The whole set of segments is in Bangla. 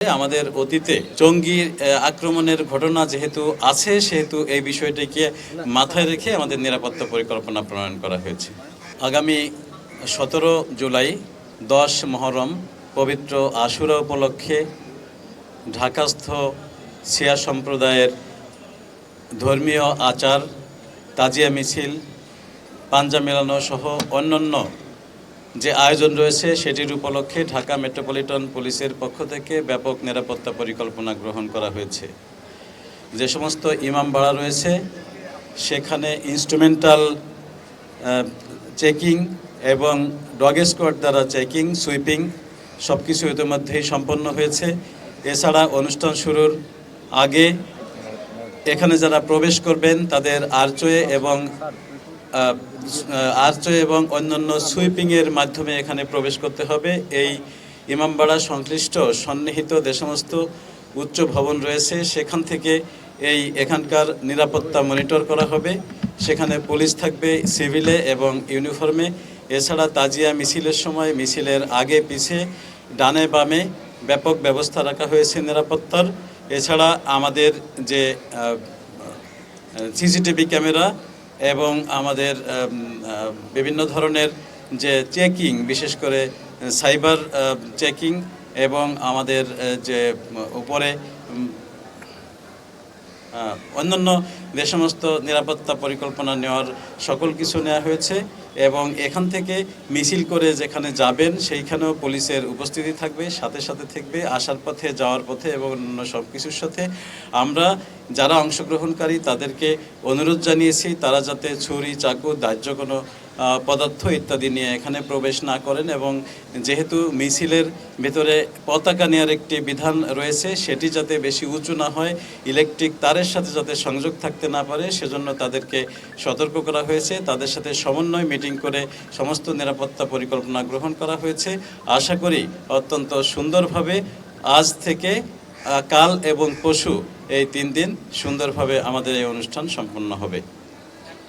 আমাদের অতীতে জঙ্গি আক্রমণের ঘটনা যেহেতু আছে, সেহেতু এই বিষয়টিকে মাথায় রেখে আমাদের নিরাপত্তা পরিকল্পনা প্রণয়ন করা হয়েছে। আগামী সতেরো জুলাই, দশ মহরম, পবিত্র আশুরা উপলক্ষে ঢাকাস্থ শিয়া সম্প্রদায়ের ধর্মীয় আচার, তাজিয়া মিছিল, পাঞ্জা মেলানো সহ অন্যান্য যে আয়োজন রয়েছে সেটির উপলক্ষে ঢাকা মেট্রোপলিটন পুলিশের পক্ষ থেকে ব্যাপক নিরাপত্তা পরিকল্পনা গ্রহণ করা হয়েছে। যে সমস্ত ইমামবাড়া রয়েছে, সেখানে ইনস্ট্রুমেন্টাল চেকিং এবং ডগ স্কোয়াড দ্বারা চেকিং সুইপিং সব কিছু ইতিমধ্যেই সম্পন্ন হয়েছে। এছাড়া অনুষ্ঠান শুরুর আগে এখানে যারা প্রবেশ করবেন তাদের আর্চয়ে এবং আর্চওয়ে এবং অন্যান্য সুইপিংয়ের মাধ্যমে এখানে প্রবেশ করতে হবে। এই ইমামবাড়া সংশ্লিষ্ট সন্নিহিত যে সমস্ত উচ্চ ভবন রয়েছে। সেখান থেকে এই এখানকার নিরাপত্তা মনিটর করা হবে। সেখানে পুলিশ থাকবে সিভিলে এবং ইউনিফর্মে। এছাড়া তাজিয়া মিছিলের সময় মিছিলের আগে পিছে, ডানে বামে ব্যাপক ব্যবস্থা রাখা হয়েছে নিরাপত্তার। এছাড়া আমাদের যে সিসিটিভি ক্যামেরা এবং আমাদের বিভিন্ন ধরনের যে চেকিং, বিশেষ করে সাইবার চেকিং এবং আমাদের যে উপরে অন্যান্য যে সমস্ত নিরাপত্তা পরিকল্পনা নেওয়ার সকল কিছু নেওয়া হয়েছে। এবং এখান থেকে মিছিল করে যেখানে যাবেন, সেইখানেও পুলিশের উপস্থিতি থাকবে, সাথে সাথে থাকবে, আসার পথে, যাওয়ার পথে এবং অন্য সব কিছুর সাথে। আমরা যারা অংশগ্রহণকারী তাদেরকে অনুরোধ জানিয়েছি, তারা যাতে ছুরি, চাকু, দাহ্য কোনো পদার্থ ইত্যাদি নিয়ে এখানে প্রবেশ না করেন এবং যেহেতু মিছিলের ভেতরে পতাকা নেওয়ার একটি বিধান রয়েছে, সেটি যাতে বেশি উঁচু না হয়, ইলেকট্রিক তারের সাথে যাতে সংযোগ থাকতে না পারে, সেজন্য তাদেরকে সতর্ক করা হয়েছে। তাদের সাথে সমন্বয় মিটিং করে সমস্ত নিরাপত্তা পরিকল্পনা গ্রহণ করা হয়েছে। আশা করি অত্যন্ত সুন্দরভাবে আজ থেকে কাল এবং পশু এই তিন দিন সুন্দরভাবে আমাদের এই অনুষ্ঠান সম্পন্ন হবে।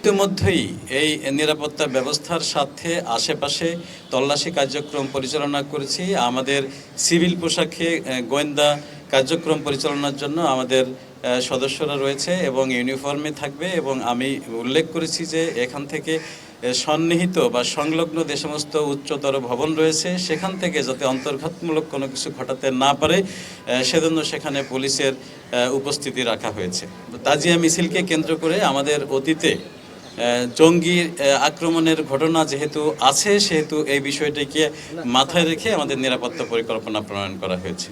ইতিমধ্যেই এই নিরাপত্তা ব্যবস্থার সাথে আশেপাশে তল্লাশি কার্যক্রম পরিচালনা করেছি। আমাদের সিভিল পোশাকে গোয়েন্দা কার্যক্রম পরিচালনার জন্য আমাদের সদস্যরা রয়েছে এবং ইউনিফর্মে থাকবে এবং আমি উল্লেখ করেছি যে এখান থেকে সন্নিহিত বা সংলগ্ন যে সমস্ত উচ্চতর ভবন রয়েছে, সেখান থেকে যাতে অন্তর্ঘাতমূলক কোনো কিছু ঘটাতে না পারে সেজন্য সেখানে পুলিশের উপস্থিতি রাখা হয়েছে। তাজিয়া মিছিলকে কেন্দ্র করে আমাদের অতীতে জঙ্গি আক্রমণের ঘটনা যেহেতু আছে, সেহেতু এই বিষয়টিকে মাথায় রেখে আমাদের নিরাপত্তা পরিকল্পনা প্রণয়ন করা হয়েছে।